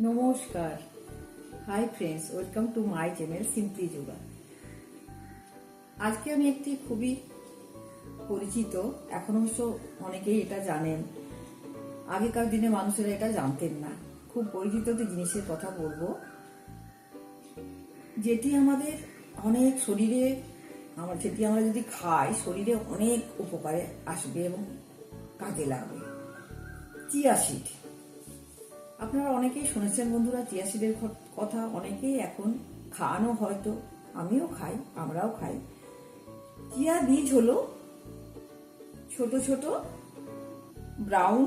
নমস্কার। Hi friends welcome to my channel simply yoga আজকে আমি একটি খুবই পরিচিত, এখন অবশ্য অনেকেই এটা জানেন। আগেকার দিনে মানুষেরা এটা জানতেন না। খুব পরিচিত জিনিসের কথা বলব। যেটি আমাদের অনেক শরীরে, আমার যেটি আমরা যদি খাই, শরীরে অনেক উপকারে আসবে এবং কাজে লাগবে। চিয়া সিড আপনারা অনেকেই শুনেছেন বন্ধুরা চিয়া সিডের কথা, অনেকেই এখন খাওয়ানো হয়তো, আমিও খাই, আমরাও খাই। চিয়া বীজ হলো ছোট ছোট ব্রাউন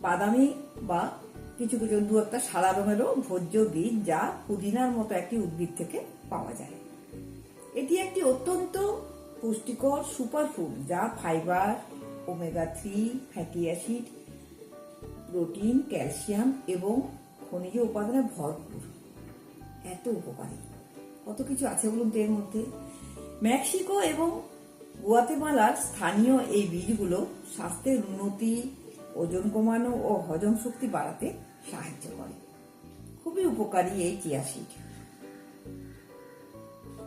বাদামি বা কিছু কিছু, দু একটা সাদা রঙেরও ভোজ্য বীজ যা পুদিনার মতো একটি উদ্ভিদ থেকে পাওয়া যায়। এটি একটি অত্যন্ত পুষ্টিকর সুপারফুড যা fibre omega three fatty acid protein, calcium এবং খনিজ উপাদানে ভরপুর। এত উপকারী। কত কিছু আছে বলুন তো এর মধ্যে? মেক্সিকো এবং গুয়াতেমালার স্থানীয় এই বীজগুলো স্বাস্থ্যের উন্নতি, ওজন কমানো ও হজম শক্তি বাড়াতে সাহায্য করে। খুবই উপকারী এই চিয়া সিড।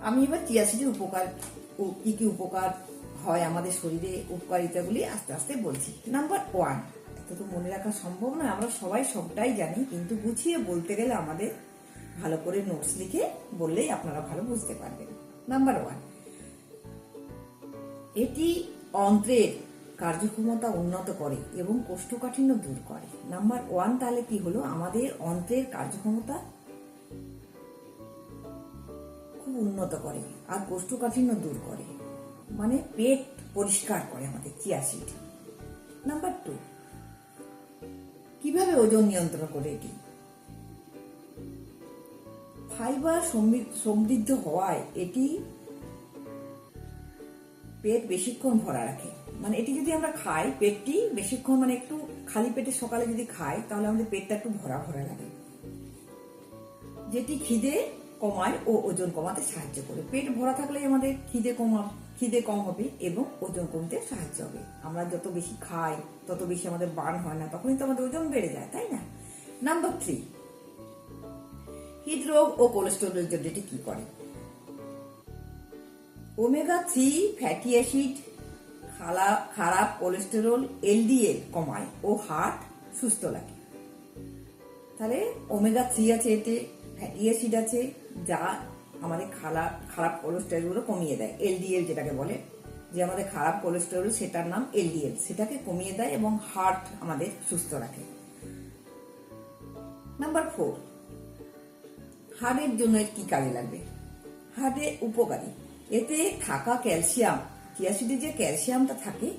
আমি এবার চিয়া সিডের উপকার কি কি উপকার হয় আমাদের শরীরে উপকারিতাগুলি আস্তে আস্তে বলছি। নাম্বার ওয়ান এত তো মনে রাখা সম্ভব নয়, আমরা সবাই সবটাই জানি, কিন্তু গুছিয়ে বলতে গেলে আমাদের ভালো করে নোটস লিখে বললেই আপনারা ভালো বুঝতে পারবেন। নাম্বার ওয়ান এটি অন্ত্রের কার্যক্ষমতা উন্নত করে এবং কোষ্ঠকাঠিন্য দূর করে। নাম্বার ওয়ান তাহলে কি হলো? আমাদের অন্ত্রের কার্যক্ষমতা খুব উন্নত করে আর কোষ্ঠকাঠিন্য দূর করে। মানে পেট পরিষ্কার করে আমাদের, চিয়া নাম্বার টু কীভাবে ওজন নিয়ন্ত্রণ করে এটি? ফাইবার সমৃদ্ধ হওয়ায় এটি পেট বেশিক্ষণ ভরা রাখে। মানে এটি যদি আমরা খাই, পেটটি বেশিক্ষণ মানে একটু খালি পেটে সকালে যদি খাই, তাহলে আমাদের পেটটা একটু ভরা ভরা লাগে। যেটি খিদে কমায় ও ওজন কমাতে সাহায্য করে। পেট ভরা থাকলে আমাদের খিদে কমা খিদে কম হবে এবং ওজন কমতে সাহায্য হবে। আমরা যত বেশি খাই, তত বেশি আমাদের বার্ন হয় না, তখনই তো আমাদের ওজন বেড়ে যায়, তাই না? নাম্বার থ্রি হৃদরোগ ও কোলেস্টেরলের জন্য এটি কি করে? ওমেগা থ্রি ফ্যাটি অ্যাসিড খারাপ কোলেস্টেরল এলডিএল কমায় ও হার্ট সুস্থ লাগে তাহলে ওমেগা থ্রি আছে এতে ফ্যাটি অ্যাসিড আছে, যা আমাদের খালা খারাপ কোলেস্টেরলগুলো কমিয়ে দেয়, এলডিএল যেটাকে বলে। যে আমাদের খারাপ কোলেস্টেরল সেটার নাম এলডিএল। সেটাকে কমিয়ে দেয় এবং হার্ট আমাদের সুস্থ রাখে। নাম্বার ফোর হাড়ের জন্য এর কি কাজে লাগবে? হাড়ে উপকারী। এতে থাকা ক্যালসিয়াম চিয়াসিডে যে ক্যালসিয়ামটা থাকে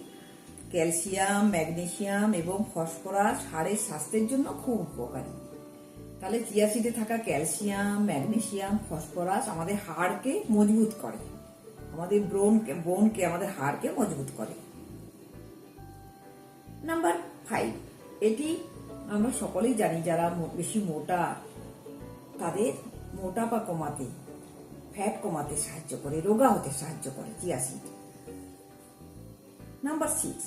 ক্যালসিয়াম ম্যাগনেসিয়াম এবং ফসফরাস হাড়ের স্বাস্থ্যের জন্য খুব উপকারী। তাহলে চিয়াসিডে থাকা ক্যালসিয়াম ম্যাগনেশিয়াম ফসফরাস আমাদের হাড়কে মজবুত করে। আমাদের ব্রোনকে, বোনকে, আমাদের হাড়কে মজবুত করে। নাম্বার ফাইভ, এটি আমরা সকলেই জানি যারা বেশি মোটা, তাদের মোটাপা কমাতে, ফ্যাট কমাতে সাহায্য করে, রোগা হতে সাহায্য করে চিয়া সিড নাম্বার সিক্স,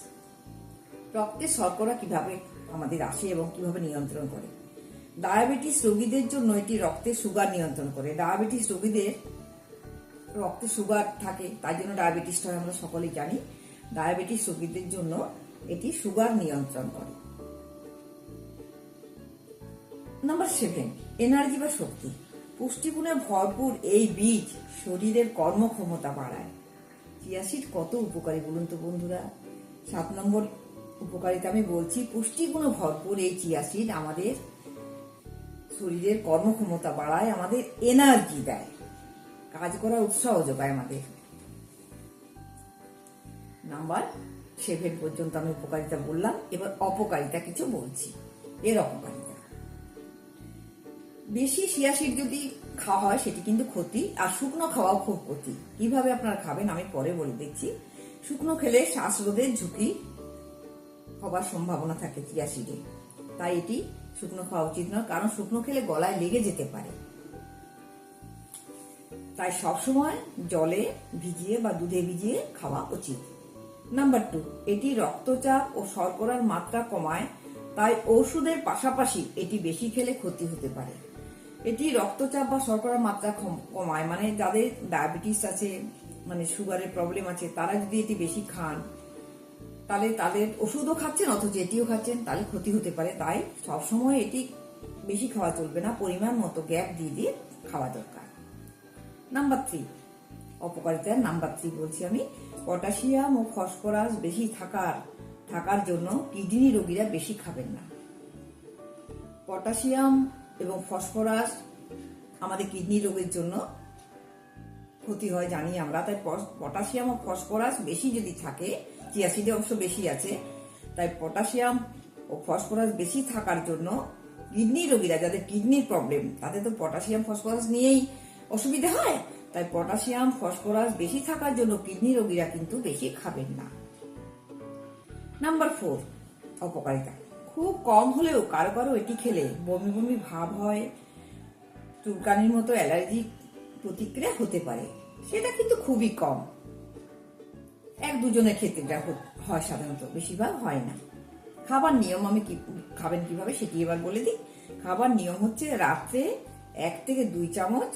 রক্তে শর্করা কীভাবে আমাদের আসে এবং কীভাবে নিয়ন্ত্রণ করে? ডায়াবেটিস রোগীদের জন্য এটি রক্তে সুগার নিয়ন্ত্রণ করে। ডায়াবেটিস রোগীদের রক্তে সুগার থাকে তার জন্য ডায়াবেটিসটা আমরা সকলেই জানি। ডায়াবেটিস রোগীদের জন্য এটি সুগার নিয়ন্ত্রণ করে। নাম্বার সেভেন, এনার্জি বা শক্তি। পুষ্টিগুণে ভরপুর এই বীজ শরীরের কর্মক্ষমতা বাড়ায়। চিয়াসিড কত উপকারী বলুন তো বন্ধুরা? সাত নম্বর উপকারিতা আমি বলছি, পুষ্টিগুণে ভরপুর এই চিয়াসিড আমাদের শরীরের কর্মক্ষমতা বাড়ায়, আমাদের এনার্জি দেয়। কাজ করার উৎসাহ যোগায় আমাদের। নাম্বার সেভেন পর্যন্ত আমি উপকারিতা বললাম, এবার অপকারিতা কিছু বলছি। এর অপকারিতা। বেশি শিয়াশিট যদি খাওয়া হয়, সেটি কিন্তু ক্ষতি, আর শুকনো খাওয়াও খুব ক্ষতি। কীভাবে আপনারা খাবেন আমি পরে বলে দিচ্ছি। শুকনো খেলে শ্বাসরোধের ঝুঁকি হবার সম্ভাবনা থাকে চিয়াশিডে তাই এটি শুকনো খাওয়া উচিত নয়, কারণ শুকনো খেলে গলায় লেগে যেতে পারে। তাই সবসময় জলে ভিজিয়ে বা দুধে ভিজিয়ে খাওয়া উচিত। নাম্বার টু এটি রক্তচাপ ও শর্করার মাত্রা কমায়, তাই ওষুধের পাশাপাশি এটি বেশি খেলে ক্ষতি হতে পারে। এটি রক্তচাপ বা শর্করার মাত্রা কমায় মানে যাদের ডায়াবেটিস আছে মানে সুগারের প্রবলেম আছে, তারা যদি এটি বেশি খান তাহলে তাদের ওষুধও খাচ্ছেন, অথচ এটিও খাচ্ছেন, তাহলে ক্ষতি হতে পারে। তাই সবসময় এটি বেশি খাওয়া চলবে না, পরিমাণ মতো গ্যাপ দিয়ে দিয়ে খাওয়া দরকার। নাম্বার থ্রি অপকারিতার নাম্বার থ্রি বলছি আমি। পটাশিয়াম ও ফসফরাস বেশি থাকার থাকার জন্য কিডনি রোগীরা বেশি খাবেন না। পটাশিয়াম এবং ফসফরাস আমাদের কিডনি রোগের জন্য ক্ষতি হয় জানি আমরা, তাই পটাশিয়াম ও ফসফরাস বেশি যদি থাকে চিয়াসিডে অংশ বেশি আছে। তাই পটাশিয়াম ও ফসফরাস বেশি থাকার জন্য কিডনি রোগীরা, যাদের কিডনির প্রবলেম, তাদের তো পটাশিয়াম, ফসফরাস নিয়েই অসুবিধা হয়। তাই পটাশিয়াম, ফসফরাস বেশি থাকার জন্য কিডনি রোগীরা কিন্তু বেশি খাবেন না। নাম্বার ফোর, অপকারিতা। খুব কম হলেও কারও কারও এটি খেলে বমি বমি ভাব হয়, চুলকানির মতো অ্যালার্জি প্রতিক্রিয়া হতে পারে। সেটা কিন্তু খুবই কম। এক দুজনের ক্ষেত্রে হয় সাধারণত, বেশিরভাগ হয় না। খাবার নিয়ম আমি কি, খাবেন কীভাবে সেটি এবার বলে দিই। খাবার নিয়ম হচ্ছে রাত্রে এক থেকে দুই চামচ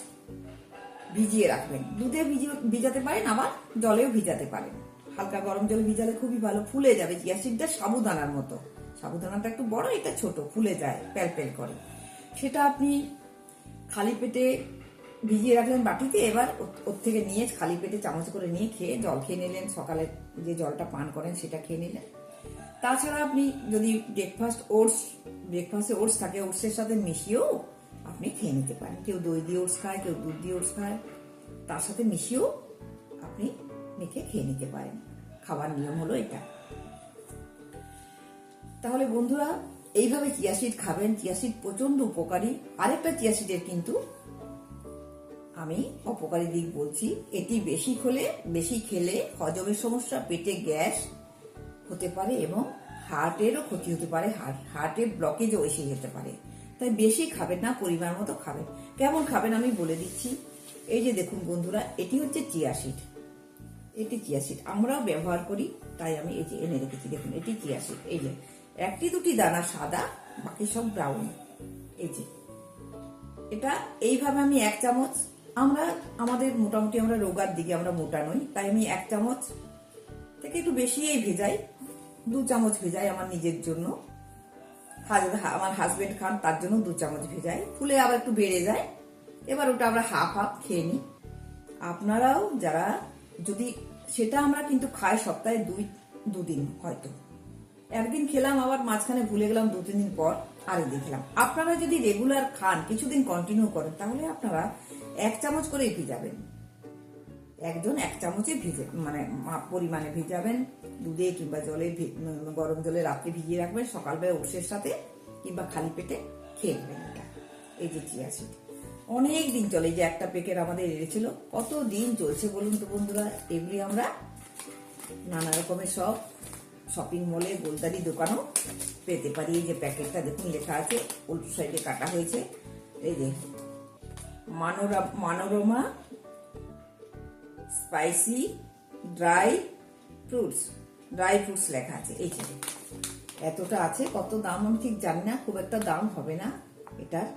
ভিজিয়ে রাখবেন। দুধে ভিজিয়ে ভিজাতে পারেন, আবার জলেও ভিজাতে পারেন। হালকা গরম জলে ভিজালে খুবই ভালো, ফুলে যাবে চিয়াসিডটা সাবুদানার মতো। সাবুদানাটা একটু বড়, এটা ছোট, ফুলে যায়, প্যাল প্যাল করে। সেটা আপনি খালি পেটে ভিজিয়ে রাখলেন বাটিতে, এবার ওর- থেকে নিয়ে খালি পেটে চামচ করে নিয়ে খেয়ে জল খেয়ে নিলেন, সকালে যে জলটা পান করেন সেটা খেয়ে নিলেন। তাছাড়া আপনি যদি ব্রেকফাস্ট ওটস ব্রেকফাস্টে ওটস থাকে ওটসের সাথে মিশিয়েও আপনি খেয়ে নিতে পারেন। কেউ দই দিয়ে ওটস খায়, কেউ দুধ দিয়ে ওটস খায়, তার সাথে মিশিয়েও আপনি মেখে খেয়ে নিতে পারেন। খাবার নিয়ম হলো এটা। তাহলে বন্ধুরা, এইভাবে চিয়াসিড খাবেন। চিয়াসিড প্রচণ্ড উপকারী। আরেকটা চিয়াসিডের কিন্তু আমি অপকারী দিক বলছি, এটি বেশি হলে, বেশি খেলে হজমের সমস্যা, পেটে গ্যাস হতে পারে এবং হার্টেরও ক্ষতি হতে পারে হার্ট হার্টের ব্লকেজও এসে যেতে পারে। তাই বেশি খাবেন না, পরিমাণ মতো খাবেন। কেমন খাবেন আমি বলে দিচ্ছি। এই যে দেখুন বন্ধুরা, এটি হচ্ছে চিয়াসিড এটি চিয়াসিড আমরাও ব্যবহার করি, তাই আমি এই যে এনে রেখেছি। দেখুন, এটি চিয়াসিড এই যে, একটি দুটি দানা সাদা, বাকি সব ব্রাউন এই যে, এটা এইভাবে আমি এক চামচ আমরা, আমাদের মোটামুটি আমরা রোগার দিকে আমরা মোটা নই। তাই আমি এক চামচ থেকে একটু বেশিই ভেজাই, দু চামচ ভেজাই আমার নিজের জন্য। আমার হাজবেন্ড খান, তার জন্য দু চামচ ভেজাই। ফুলে আবার একটু বেড়ে যায়। এবার ওটা আমরা হাফ হাফ খেয়ে নিই। আপনারাও যারা, যদি সেটা আমরা কিন্তু খাই সপ্তাহে দুই, দুদিন হয়তো। একদিন খেলাম, আবার মাঝখানে ভুলে গেলাম, দু, তিন দিন পর আরেকদিন খেলাম। আপনারা যদি রেগুলার খান, কিছুদিন কন্টিনিউ করেন, তাহলে আপনারা এক চামচ করেই ভিজাবেন। একজন এক চামচে ভিজে মানে মাপ পরিমাণে ভিজাবেন। দুধে কিংবা জলে গরম জলে রাত্রে ভিজিয়ে রাখবেন, সকালবেলা ওটসের সাথে কিংবা খালি পেটে খেয়ে নেবেন এটা। এই যে চিয়া সিড। অনেক দিন চলে যে একটা প্যাকেট আমাদের এনেছিল। কত দিন চলছে বলুন তো বন্ধুরা? এগুলি আমরা নানা রকমের সব শপিং মলে, গোলদারি দোকানও পেতে পারি। এই যে প্যাকেটটা দেখুন লেখা আছে উল্টো সাইডে কাটা হয়েছে। এই যে Manorama spicy dry fruits dry fruits লেখা আছে, এই যে। এতটা আছে, কত দাম আমি ঠিক জানি না, খুব একটা দাম হবে না এটার।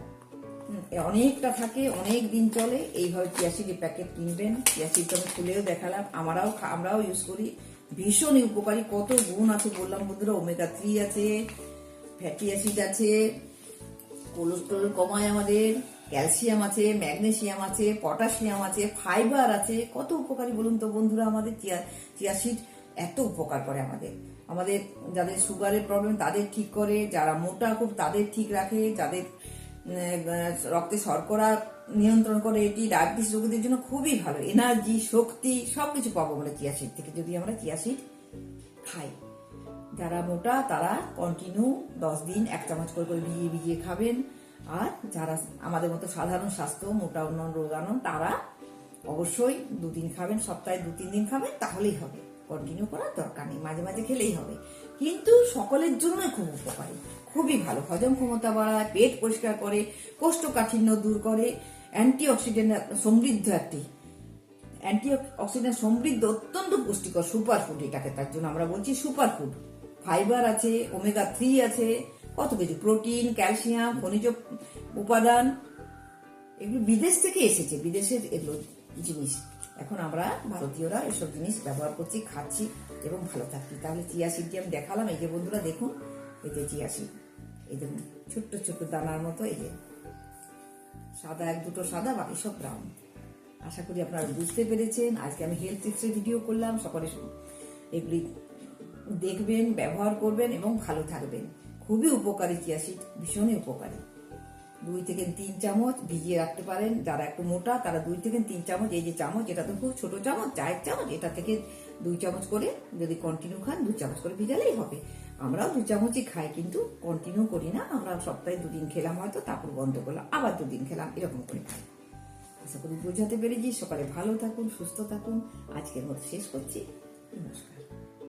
অনেকটা থাকে, অনেক দিন চলে, এইভাবে চিয়াশিডি প্যাকেট কিনবেন চিয়াশিড আমি খুলেও দেখালাম, আমরাও আমরাও ইউজ করি। ভীষণই উপকারী, কত গুণ আছে বললাম বন্ধুরা ওমেগা থ্রি আছে ফ্যাটি অ্যাসিড আছে কোলেস্টেরল কমায় আমাদের। ক্যালসিয়াম আছে, ম্যাগনেসিয়াম আছে, পটাশিয়াম আছে, ফাইবার আছে। কত উপকারী বলুন তো বন্ধুরা আমাদের? চিয়া চিয়াশিড এত উপকার করে আমাদের। আমাদের যাদের সুগারের প্রবলেম তাদের ঠিক করে। যারা মোটা, খুব তাদের ঠিক রাখে। যাদের রক্তে শর্করা নিয়ন্ত্রণ করে, এটি ডায়াবেটিস রোগীদের জন্য খুবই ভালো। এনার্জি শক্তি, সবকিছু পাবো আমরা চিয়াশিড থেকে। যদি আমরা চিয়াশিড খাই। যারা মোটা, তারা কন্টিনিউ দশ দিন এক চামচ করে করে ভিজিয়ে ভিজিয়ে খাবেন। আর যারা আমাদের মতো সাধারণ স্বাস্থ্য, মোটা অন্য রোগানো তারা অবশ্যই দুদিন খাবেন, সপ্তাহে দু, তিন দিন খাবেন, তাহলেই হবে। কন্টিনিউ করার দরকার নেই, মাঝে মাঝে খেলেই হবে। কিন্তু সকলের জন্য খুব উপকারী, খুবই ভালো। হজম ক্ষমতা বাড়ায়, পেট পরিষ্কার করে, কোষ্ঠকাঠিন্য দূর করে অ্যান্টি অক্সিডেন্ট সমৃদ্ধ একটি অ্যান্টি অক্সিডেন্ট সমৃদ্ধ অত্যন্ত পুষ্টিকর সুপার ফুড এটাকে, তার জন্য আমরা বলছি সুপার ফুড ফাইবার আছে ওমেগা থ্রি আছে কত কিছু? প্রোটিন, ক্যালসিয়াম, খনিজ উপাদান, এগুলো বিদেশ থেকে এসেছে। বিদেশের এগুলো জিনিস। এখন আমরা ভারতীয়রা এসব জিনিস ব্যবহার করছি, খাচ্ছি এবং ভালো থাকছি। তাহলে চিয়া সিডটি আমি দেখালাম, এই যে বন্ধুরা দেখুন, এই যে চিয়া সিড। এই ছোট্ট ছোট্ট দানার মতো, এই যে সাদা এক দুটো সাদা, বাকি সব ব্রাউন। আশা করি আপনারা বুঝতে পেরেছেন। আজকে আমি হেলথ টিপসের ভিডিও করলাম। সকলে এগুলি দেখবেন, ব্যবহার করবেন এবং ভালো থাকবেন। খুবই উপকারী চিয়া ভীষণই উপকারী। দুই থেকে তিন চামচ ভিজিয়ে রাখতে পারেন, যারা একটু মোটা, তারা দুই থেকে তিন চামচ, এই যে চামচ, এটা তো খুব ছোট চামচ, চায়ের চামচ, এটা থেকে দুই চামচ করে যদি কন্টিনিউ খান দু চামচ করে ভিজালেই হবে। আমরাও দু চামচই খাই, কিন্তু কন্টিনিউ করি না। আমরা সপ্তাহে দুদিন খেলাম হয়তো, তারপর বন্ধ করলাম, আবার দুদিন খেলাম, এরকম করে খাই। আশা করি বোঝাতে পেরেছি। সকালে ভালো থাকুন, সুস্থ থাকুন। আজকের মতো শেষ করছি। নমস্কার।